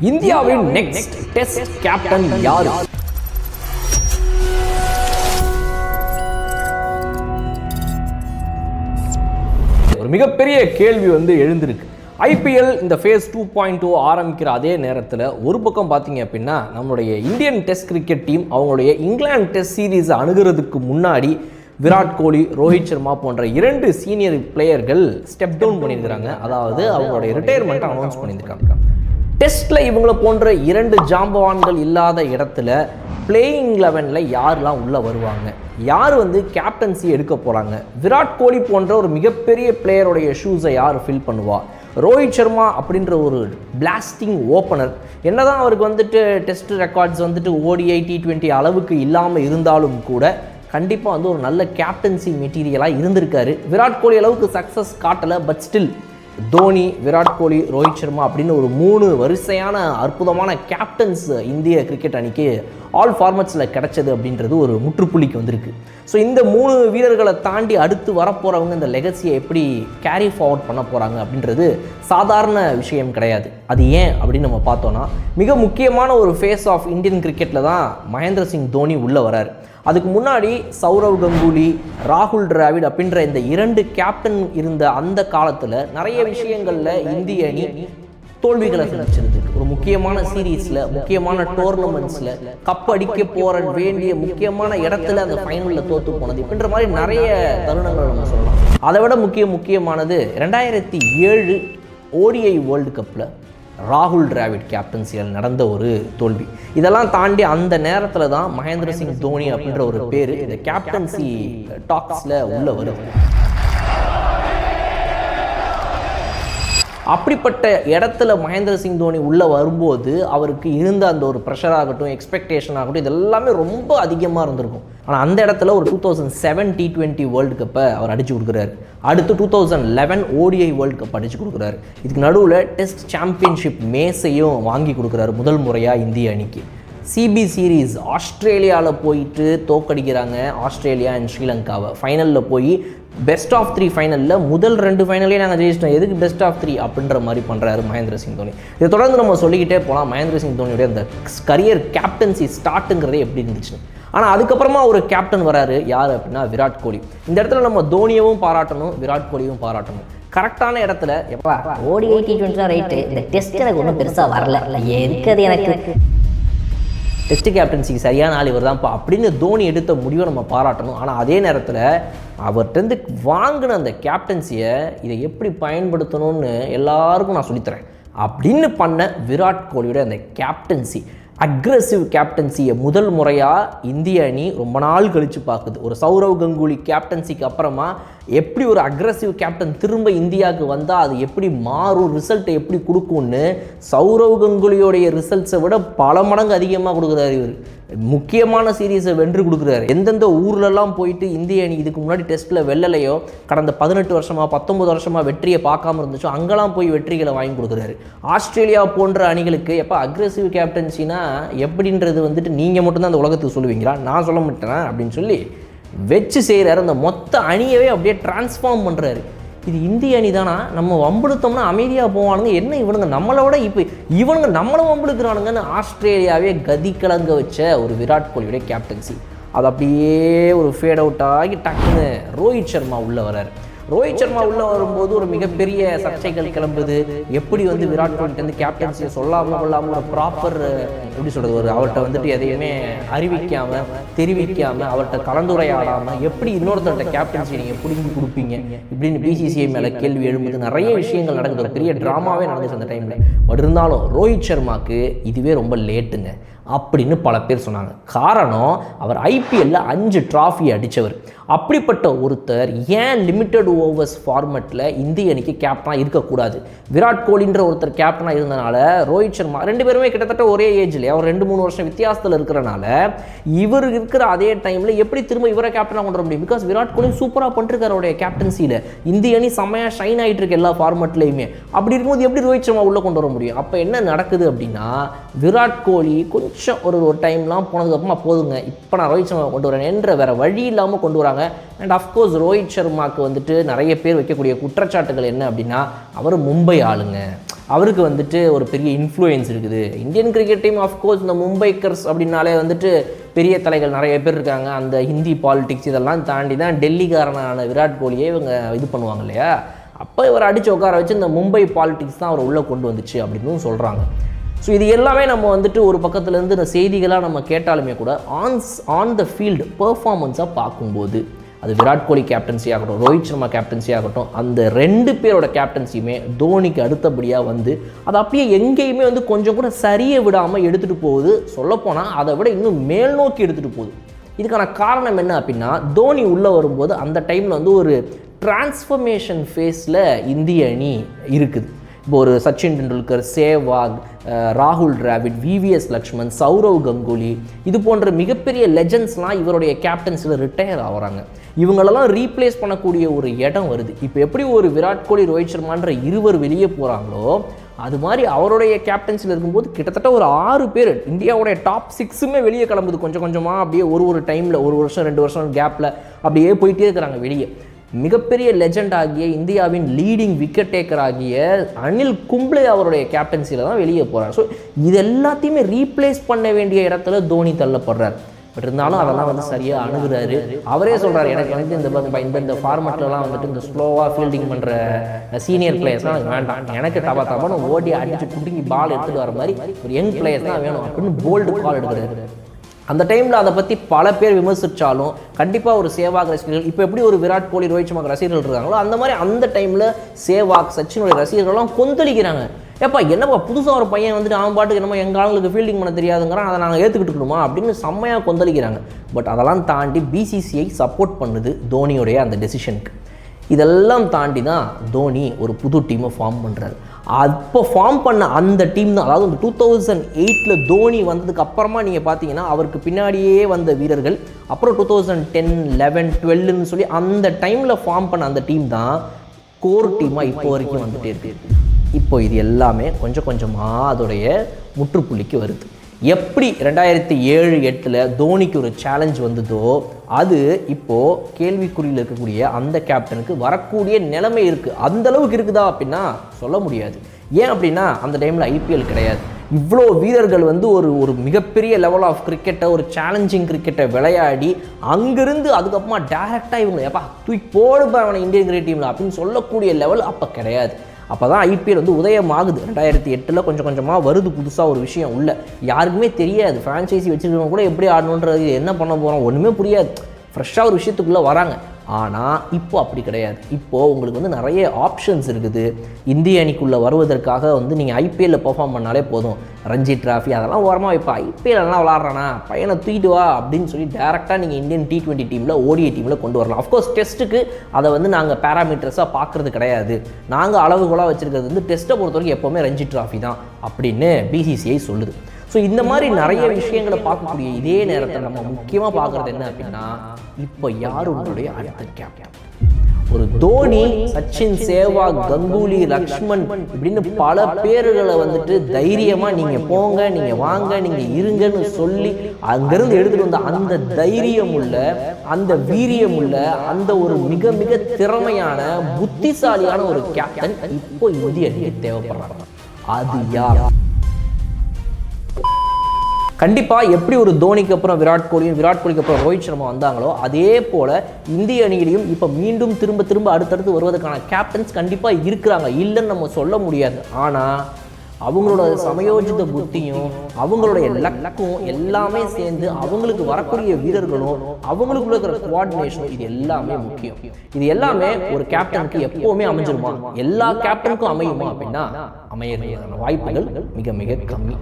இந்தியாவின் next test captain யார்? ஒரு மிகப்பெரிய கேள்வி வந்து எழுந்திருக்கு. ஐபிஎல் இந்த ஃபேஸ் டூ பாயிண்ட் டூ ஆரம்பிக்கிற அதே நேரத்தில் ஒரு பக்கம் பார்த்தீங்க அப்படின்னா நம்மளுடைய இந்தியன் டெஸ்ட் கிரிக்கெட் டீம் அவங்களுடைய இங்கிலாந்து டெஸ்ட் சீரீஸை அணுகிறதுக்கு முன்னாடி விராட் கோலி ரோஹித் சர்மா போன்ற இரண்டு சீனியர் பிளேயர்கள் ஸ்டெப் டவுன் பண்ணியிருக்கிறாங்க. அதாவது அவங்களுடைய ரிட்டையர்மெண்ட்டை அனௌன்ஸ் பண்ணியிருக்காங்க. டெஸ்ட்டில் இவங்களை போன்ற இரண்டு ஜாம்பவான்கள் இல்லாத இடத்துல பிளேயிங் லெவனில் யாரெலாம் உள்ளே வருவாங்க? யார் வந்து கேப்டன்சி எடுக்க போகிறாங்க விராட் கோலி போன்ற ஒரு மிகப்பெரிய பிளேயருடைய ஷூஸை யார் ஃபில் பண்ணுவா? ரோஹித் சர்மா அப்படின்ற ஒரு பிளாஸ்டிங் ஓப்பனர் என்னதான் அவருக்கு வந்துட்டு டெஸ்ட் ரெக்கார்ட்ஸ் வந்துட்டு ஓடிஐ டி ட்வெண்ட்டி அளவுக்கு இல்லாமல் இருந்தாலும் கூட கண்டிப்பாக வந்து ஒரு நல்ல கேப்டன்சி மெட்டீரியலாக இருந்திருக்காரு. விராட் கோலி அளவுக்கு சக்ஸஸ் காட்டலை பட் ஸ்டில் தோனி விராட் கோலி ரோஹித் சர்மா அப்படின்னு ஒரு மூணு வரிசையான அற்புதமான கேப்டன்ஸ் இந்திய கிரிக்கெட் அணிக்கு ஆல் ஃபார்மட்ஸில் கிடைச்சது அப்படின்றது ஒரு முற்றுப்புள்ளிக்கு வந்திருக்கு. ஸோ இந்த மூணு வீரர்களை தாண்டி அடுத்து வரப்போகிறவங்க இந்த லெகசியை எப்படி கேரி ஃபார்வர்ட் பண்ண போகிறாங்க அப்படின்றது சாதாரண விஷயம் கிடையாது. அது ஏன் அப்படின்னு நம்ம பார்த்தோன்னா மிக முக்கியமான ஒரு ஃபேஸ் ஆஃப் இந்தியன் கிரிக்கெட்டில் தான் மகேந்திர சிங் தோனி உள்ளே வரார். அதுக்கு முன்னாடி சௌரவ் கங்குலி ராகுல் டிராவிட் அப்படின்ற இந்த இரண்டு கேப்டன் இருந்த அந்த காலத்தில் நிறைய விஷயங்களில் இந்திய அணி தோல்விகளை சந்திச்சிருக்கு ஒரு முக்கியமான சீரீஸில் முக்கியமான டோர்னமெண்ட்ஸில் கப் அடிக்க போற வேண்டிய முக்கியமான இடத்துல அந்த ஃபைனலில் தோத்து போனது. இப்படின்ற மாதிரி நிறைய தருணங்கள் நம்ம சொல்லலாம். அதை விட முக்கிய முக்கியமானது ரெண்டாயிரத்தி ஏழு ஓடிஐ வேர்ல்டு கப்பில் ராகுல் டிராவிட் கேப்டன்சியில் நடந்த ஒரு தோல்வி. இதெல்லாம் தாண்டி அந்த நேரத்தில் தான் மகேந்திர சிங் தோனி அப்படின்ற ஒரு பேர் இந்த கேப்டன்சி டாக்ஸில் உள்ள வருது. அப்படிப்பட்ட இடத்துல மகேந்திர சிங் தோனி உள்ளே வரும்போது அவருக்கு இருந்த அந்த ஒரு ப்ரெஷர் ஆகட்டும் எக்ஸ்பெக்டேஷன் ஆகட்டும் இது எல்லாமே ரொம்ப அதிகமாக இருந்திருக்கும். ஆனால் அந்த இடத்துல ஒரு two thousand seven T twenty world கப்பை அவர் அடிச்சு கொடுக்குறாரு. அடுத்து two thousand eleven ODI world cup அடிச்சு கொடுக்குறாரு. இதுக்கு நடுவில் டெஸ்ட் சாம்பியன்ஷிப் மேஸையும் வாங்கி கொடுக்குறாரு முதல் முறையாக இந்திய அணிக்கு. சிபி சீரீஸ் ஆஸ்திரேலியாவில் போயிட்டு தோக்கடிக்கிறாங்க ஆஸ்திரேலியா அண்ட் ஸ்ரீலங்காவை. ஃபைனலில் போய் பெஸ்ட் ஆஃப் த்ரீ ஃபைனலில் முதல் ரெண்டு ஃபைனலே நாங்கள் ஜெயிச்சிட்டோம். எதுக்கு பெஸ்ட் ஆஃப் த்ரீ அப்படின்ற மாதிரி பண்ணுறாரு மகேந்திர சிங் தோனி. இதை தொடர்ந்து நம்ம சொல்லிக்கிட்டே போகலாம் மகேந்திர சிங் தோனியுடைய அந்த கரியர் கேப்டன்சி ஸ்டார்ட்டுங்கிறதே எப்படி இருந்துச்சு ஆனால் அதுக்கப்புறமா ஒரு கேப்டன் வராரு. யார் அப்படின்னா விராட் கோலி. இந்த இடத்துல நம்ம தோனியவும் பாராட்டணும் விராட் கோலியும் பாராட்டணும். கரெக்டான இடத்துல எப்பா ஓடிஐ டி ரைட்டு இந்த டெஸ்ட் எனக்கு ஒன்றும் பெருசாக வரல. எதுக்கு எனக்கு? டெஸ்ட் கேப்டன்சிக்கு சரியான ஆள் இவர் தான்ப்பா அப்படின்னு தோனி எடுத்த முடிவை நம்ம பாராட்டணும். ஆனால் அதே நேரத்தில் அவர்கிட்டருந்து வாங்கின அந்த கேப்டன்சியை இதை எப்படி பயன்படுத்தணும்னு எல்லாருக்கும் நான் சொல்லித்தரேன். அப்படின்னு பண்ண விராட் கோலியோட அந்த கேப்டன்சி அக்ரஸிவ் கேப்டன்சியை முதல் முறையாக இந்திய அணி ரொம்ப நாள் கழித்து பார்க்குது. ஒரு சௌரவ் கங்குலி கேப்டன்சிக்கு அப்புறமா எப்படி ஒரு அக்ரஸிவ் கேப்டன் திரும்ப இந்தியாவுக்கு வந்தால் அது எப்படி மாறும் ரிசல்ட்டை எப்படி கொடுக்கும்னு சௌரவ் கங்குலியோடைய ரிசல்ட்ஸை விட பல மடங்கு அதிகமாக கொடுக்குறாரு இவர். முக்கியமான சீரீஸை வென்று கொடுக்குறாரு. எந்தெந்த ஊர்லெல்லாம் போயிட்டு இந்திய அணி இதுக்கு முன்னாடி டெஸ்ட்டில் வெல்லலையோ கடந்த பதினெட்டு வருஷமாக பத்தொம்பது வருஷமாக வெற்றியை பார்க்காம இருந்துச்சோ அங்கெல்லாம் போய் வெற்றிகளை வாங்கி கொடுக்குறாரு. ஆஸ்திரேலியா போன்ற அணிகளுக்கு எப்போ அக்ரெசிவ் கேப்டன்சினா எப்படின்றது வந்துட்டு நீங்கள் மட்டும்தான் அந்த உலகத்துக்கு சொல்லுவீங்களா? நான் சொல்ல மாட்டேன்? அப்படின்னு சொல்லி வச்சு செய்கிறாரு அந்த மொத்த அணியவே அப்படியே டிரான்ஸ்ஃபார்ம் பண்ணுறாரு இது இந்திய அணி தானா நம்ம வம்புடுத்தோம்னா அமைதியாக போவானுங்க. என்ன இவனுங்க? நம்மளோட இப்போ இவனுங்க நம்மளும் வம்புடுக்கிறானுங்கன்னு ஆஸ்திரேலியாவே கதி கலங்க வச்ச ஒரு விராட் கோலியுடைய கேப்டன்சி அது அப்படியே ஒரு ஃபேட் அவுட் ஆகி டக்குன்னு ரோஹித் சர்மா உள்ளே வர்றார். ரோஹித் சர்மா உள்ளே வரும்போது ஒரு மிகப்பெரிய சர்ச்சைகள் கிளம்புது. எப்படி வந்து விராட் கோலிட்டு வந்து கேப்டன்சியை சொல்லாமல் கொள்ளாமல் ஒரு ப்ராப்பர் எப்படி சொல்கிறது ஒரு அவர்கிட்ட வந்துட்டு எதையுமே அறிவிக்காம தெரிவிக்காம அவர்கிட்ட கலந்துரையாடாமல் எப்படி இன்னொருத்தர்கிட்ட கேப்டன்சி நீங்கள் பிடிங்கி கொடுப்பீங்க இப்படின்னு பிசிசிஐ மேலே கேள்வி எழும்புது. நிறைய விஷயங்கள் நடக்குது. ஒரு பெரிய ட்ராமாவே நடந்துச்சு அந்த டைமில் பட் இருந்தாலும் ரோஹித் சர்மாக்கு இதுவே ரொம்ப லேட்டுங்க. அப்படின்னு பல பேர் சொன்னாங்க. காரணம் அவர் ஐபிஎல்ல அஞ்சு டிராஃபி அடித்தவர் அப்படிப்பட்ட ஒருத்தர் ஏன் லிமிட்டட் ஓவர்ஸ் ஃபார்மெட்டில் இந்திய அணிக்கு கேப்டனாக இருக்கக்கூடாது? விராட் கோலின்ற ஒருத்தர் கேப்டனாக இருந்தனால ரோஹித் சர்மா ரெண்டு பேருமே கிட்டத்தட்ட ஒரே ஏஜ்லேயே அவர் ரெண்டு மூணு வருஷம் வித்தியாசத்தில் இருக்கிறனால இவர் இருக்கிற அதே டைமில் எப்படி திரும்ப இவரை கேப்டனாக கொண்டு வர முடியும்? பிகாஸ் விராட் கோலி சூப்பராக பண்ணிருக்காரு அவருடைய கேப்டன்சியில் இந்திய அணி செம்மையாக ஷைன் ஆகிட்டு இருக்கு எல்லா ஃபார்மெட்லேயுமே அப்படி இருக்கும்போது எப்படி ரோஹித் சர்மா உள்ளே கொண்டு வர முடியும்? அப்போ என்ன நடக்குது அப்படின்னா விராட் கோலி கொஞ்சம் ஒரு ஒரு டைம்லாம் போனதுக்கப்புறமா போதுங்க இப்போ நான் ரோஹித் சர்மா கொண்டு வரேன் என்ற வேறு வழி இல்லாமல் கொண்டு வராங்க. அண்ட் அஃப்கோர்ஸ் ரோஹித் சர்மாவுக்கு வந்துட்டு நிறைய பேர் வைக்கக்கூடிய குற்றச்சாட்டுகள் என்ன அப்படின்னா அவர் மும்பை ஆளுங்க. அவருக்கு வந்துட்டு ஒரு பெரிய இன்ஃப்ளூயன்ஸ் இருக்குது. இந்தியன் கிரிக்கெட் டீம் அஃப்கோர்ஸ் இந்த மும்பைக்கர்ஸ் அப்படின்னாலே வந்துட்டு பெரிய தலைகள் நிறைய பேர் இருக்காங்க. அந்த ஹிந்தி பாலிடிக்ஸ் இதெல்லாம் தாண்டி தான் டெல்லிக்காரனான விராட் கோலியே இவங்க இது பண்ணுவாங்க இல்லையா? அப்போ இவர் அடித்து உட்கார வச்சு இந்த மும்பை பாலிடிக்ஸ் தான் அவர் உள்ளே கொண்டு வந்துச்சு அப்படின்னு சொல்கிறாங்க ஸோ இது எல்லாமே நம்ம வந்துட்டு ஒரு பக்கத்துலேருந்து இந்த செய்திகளாக நம்ம கேட்டாலுமே கூட ஆன்ஸ் ஆன் த ஃபீல்டு பெர்ஃபார்மன்ஸாக பார்க்கும்போது அது விராட் கோலி கேப்டன்சி ஆகட்டும் ரோஹித் சர்மா கேப்டன்சி ஆகட்டும் அந்த ரெண்டு பேரோட கேப்டன்சியுமே தோனிக்கு அடுத்தபடியாக வந்து அது அப்படியே எங்கேயுமே வந்து கொஞ்சம் கூட சரியை விடாமல் எடுத்துகிட்டு போகுது. சொல்லப்போனால் அதை விட இன்னும் மேல் நோக்கி எடுத்துகிட்டு போகுது. இதுக்கான காரணம் என்ன அப்படின்னா தோனி உள்ளே வரும்போது அந்த டைமில் வந்து ஒரு டிரான்ஸ்ஃபர்மேஷன் ஃபேஸில் இந்திய அணி இருக்குது. இப்போ ஒரு சச்சின் டெண்டுல்கர் சேவாக் ராகுல் டிராவிட் விவிஎஸ் லக்ஷ்மன் சௌரவ் கங்குலி இது போன்ற மிகப்பெரிய லெஜண்ட்ஸ்லாம் இவருடைய கேப்டன்ஸில் ரிட்டையர் ஆகுறாங்க. இவங்களெல்லாம் ரீப்ளேஸ் பண்ணக்கூடிய ஒரு இடம் வருது. இப்போ எப்படி ஒரு விராட் கோலி ரோஹித் சர்மான்ற இருவர் வெளியே போகிறாங்களோ அது மாதிரி அவருடைய கேப்டன்சியில் இருக்கும்போது கிட்டத்தட்ட ஒரு ஆறு பேர் இந்தியாவுடைய டாப் சிக்ஸுமே வெளியே கிளம்புது. கொஞ்சம் கொஞ்சமாக அப்படியே ஒரு ஒரு டைமில் ஒரு வருஷம் ரெண்டு வருஷம் கேப்பில் அப்படியே போயிட்டே இருக்கிறாங்க வெளியே. மிகப்பெரிய லெஜண்ட் ஆகிய இந்தியாவின் லீடிங் விக்கெட் டேக்கர் ஆகிய அனில் கும்ப்ளே அவருடைய கேப்டன்சியில் தான் வெளியே போகிறார் ஸோ இது எல்லாத்தையுமே ரீப்ளேஸ் பண்ண வேண்டிய இடத்துல தோனி தள்ளப்படுறார். பட் இருந்தாலும் அதெல்லாம் வந்து சரியாக அணுகுறாரு. அவரே சொல்கிறார் எனக்கு வந்து இந்த ப- இந்த இந்த ஃபார்மெட்லலாம் வந்துட்டு இந்த ஸ்லோவாக ஃபீல்டிங் பண்ணுற சீனியர் பிளேயர்ஸ்லாம் எனக்கு வேண்டாம். எனக்கு தபா தபான்னு ஓடி அடிச்சு குடுங்கி பால் எடுத்துகிட்டு வர மாதிரி ஒரு யங் பிளேயர்ஸ் தான் வேணும். அப்படின்னு போல்டு கால் எடுக்கிறாரு. அந்த டைமில் அதை பற்றி பல பேர் விமர்சித்தாலும் கண்டிப்பாக ஒரு சேவாக் ரசிகர்கள் இப்போ எப்படி ஒரு விராட் கோலி ரோஹித் சர்மா ரசிகர்கள் இருக்காங்களோ அந்த மாதிரி அந்த டைமில் சேவாக் சச்சினுடைய ரசிகர்கள்லாம் கொந்தளிக்கிறாங்க. ஏப்பா என்னப்பா புதுசாக ஒரு பையன் வந்துட்டு அவன் பாட்டுக்கு என்னமோ எங்கள் ஆளுங்களுக்கு ஃபீல்டிங் பண்ண தெரியாதுங்கிறான் அதை நாங்கள் ஏற்றுக்கிட்டு இருக்கணுமா அப்படின்னு செம்மையாக கொந்தளிக்கிறாங்க. பட் அதெல்லாம் தாண்டி பிசிசிஐ சப்போர்ட் பண்ணுது தோனியுடைய அந்த டெசிஷனுக்கு இதெல்லாம் தாண்டி தான் தோனி ஒரு புது டீமை ஃபார்ம் பண்ணுறாரு அப்போ ஃபார்ம் பண்ண அந்த டீம் தான். அதாவது இந்த டூ தௌசண்ட் எயிட்டில் தோனி வந்ததுக்கு அப்புறமா நீங்கள் பார்த்தீங்கன்னா அவருக்கு பின்னாடியே வந்த வீரர்கள் அப்புறம் டூ தௌசண்ட் டென் லெவன் டுவெல்லுன்னு சொல்லி அந்த டைமில் ஃபார்ம் பண்ண அந்த டீம் தான் கோர் டீமாக இப்போ வரைக்கும் வந்துட்டே இருக்கு. இப்போ இது எல்லாமே கொஞ்சம் கொஞ்சமாக அதோடைய முற்றுப்புள்ளிக்கு வருது. எப்படி ரெண்டாயிரத்தி ஏழு எட்டில் தோனிக்கு ஒரு சேலஞ்ச் வந்ததோ அது இப்போது கேள்விக்குறியில் இருக்கக்கூடிய அந்த கேப்டனுக்கு வரக்கூடிய நிலைமை இருக்குது அந்த அளவுக்கு இருக்குதா அப்படின்னா சொல்ல முடியாது. ஏன் அப்படின்னா அந்த டைமில் ஐபிஎல் கிடையாது. இவ்வளோ வீரர்கள் வந்து ஒரு ஒரு மிகப்பெரிய லெவல் ஆஃப் கிரிக்கெட்டை ஒரு சேலஞ்சிங் கிரிக்கெட்டை விளையாடி அங்கிருந்து அதுக்கப்புறமா டேரெக்டாக இவங்க எப்பா தூக்கி போடுப்பா அவனை இந்தியன் கிரிக்கெட் டீமில் அப்படின்னு சொல்லக்கூடிய லெவல் அப்போ கிடையாது. அப்போ தான் ஐபிஎல் வந்து உதயமாகுது. ரெண்டாயிரத்தி எட்டில் கொஞ்சம் கொஞ்சமாக வருது புதுசாக ஒரு விஷயம் உள்ள. யாருக்குமே தெரியாது. ஃப்ரான்ச்சைசி வச்சுருக்கவங்க கூட எப்படி ஆடணுன்றது என்ன பண்ண போகிறோம் ஒன்றுமே புரியாது. ஃப்ரெஷ்ஷாக ஒரு விஷயத்துக்குள்ளே வராங்க. ஆனால் இப்போ அப்படி கிடையாது. இப்போது உங்களுக்கு வந்து நிறைய ஆப்ஷன்ஸ் இருக்குது. இந்திய அணிக்குள்ளே வருவதற்காக வந்து நீங்கள் ஐபிஎல்லில் பெர்ஃபார்ம் பண்ணாலே போதும். ரஞ்சி டிராஃபி அதெல்லாம் ஓரமாக இப்போ ஐபிஎல்லாம் விளாட்றானா? பையனை தூக்கிட்டு வா அப்படின்னு சொல்லி டேரெக்டாக நீங்கள் இந்தியன் டி டுவெண்ட்டி டீமில் ஓடிஐ டீமில் கொண்டு வரலாம். அஃப்கோர்ஸ் டெஸ்ட்டுக்கு அதை வந்து நாங்கள் பேராமீட்டர்ஸாக பார்க்குறது கிடையாது. நாங்கள் அளவுகோலாக வச்சுருக்கிறது வந்து டெஸ்ட்டை பொறுத்த வரைக்கும் எப்போவுமே ரஞ்சி டிராஃபி தான் அப்படின்னு பிசிசிஐ சொல்லுது. ஸோ இந்த மாதிரி நிறைய விஷயங்களை பார்க்கக்கூடிய இதே நேரத்தில் நம்ம முக்கியமாக பார்க்குறது என்ன அப்படின்னா இப்போ யார் உங்களுடைய அடுத்த கேப்டன் ஒரு தோனி சச்சின் சேவாக் கங்குலி லக்ஷ்மன் இப்படின்னு பல பேர்களை வந்துட்டு தைரியமா நீங்க போங்க நீங்க வாங்க நீங்க இருங்கன்னு சொல்லி அங்கிருந்து எடுத்துட்டு வந்த அந்த தைரியம் உள்ள அந்த வீரியம் உள்ள அந்த ஒரு மிக மிக திறமையான புத்திசாலியான ஒரு கேப்டன் இப்போ இந்திய அணிக்கு தேவைப்படுறாங்க. அது யார்? கண்டிப்பாக எப்படி ஒரு தோனிக்கு அப்புறம் விராட் கோலியும் விராட் கோலிக்கு அப்புறம் ரோஹித் சர்மா வந்தாங்களோ அதே போல் இந்திய அணியிலையும் இப்போ மீண்டும் திரும்ப திரும்ப அடுத்தடுத்து வருவதற்கான கேப்டன்ஸ் கண்டிப்பாக இருக்கிறாங்க. இல்லைன்னு நம்ம சொல்ல முடியாது. ஆனால் அவங்களோட சமயோஜித புத்தியும் அவங்களுடைய லக்கும் எல்லாமே சேர்ந்து அவங்களுக்கு வரக்கூடிய வீரர்களும் அவங்களுக்குள்ள இருக்கிற கோஆர்டினேஷனும் இது எல்லாமே முக்கியம். இது எல்லாமே ஒரு கேப்டனுக்கு எப்பவுமே அமைஞ்சிருமா? எல்லா கேப்டனுக்கும் அமையுமா அப்படின்னா அமையறதுக்கான வாய்ப்புகள் மிக மிக கம்மி.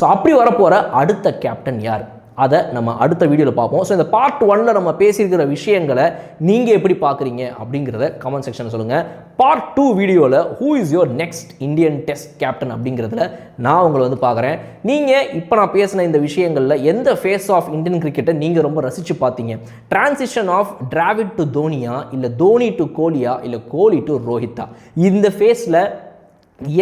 ஸோ அப்படி வரப்போற அடுத்த கேப்டன் யார்? அதை நம்ம அடுத்த வீடியோவில் பார்ப்போம். ஸோ இந்த பார்ட் ஒன்னில் நம்ம பேசியிருக்கிற விஷயங்களை நீங்கள் எப்படி பார்க்குறீங்க அப்படிங்கிறத கமெண்ட் செக்ஷனில் சொல்லுங்கள் பார்ட் டூ வீடியோவில் who is your next Indian test captain அப்படிங்கிறதுல நான் உங்களை வந்து பார்க்குறேன். நீங்கள் இப்போ நான் பேசின இந்த விஷயங்களில் எந்த ஃபேஸ் ஆஃப் இந்தியன் கிரிக்கெட்டை நீங்கள் ரொம்ப ரசித்து பார்த்தீங்க? டிரான்சிஷன் ஆஃப் டிராவிட் டு தோனியா இல்லை தோனி டு கோலியா இல்லை கோலி டு ரோஹித்தா இந்த ஃபேஸில்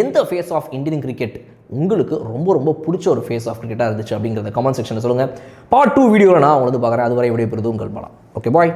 எந்த ஃபேஸ் ஆஃப் இந்தியன் கிரிக்கெட் உங்களுக்கு ரொம்ப ரொம்ப பிடிச்ச ஒரு ஃபேஸ் ஆஃப் கிரிக்கெட்டாக இருந்துச்சு அப்படிங்கிறத கமெண்ட் செக்ஷனில் சொல்லுங்கள் பார்ட் டூ வீடியோவில் நான் உங்களை வந்து பார்க்குறேன். அதுவரை விடைபெறுது உங்கள் பலம் ஓகே பாய்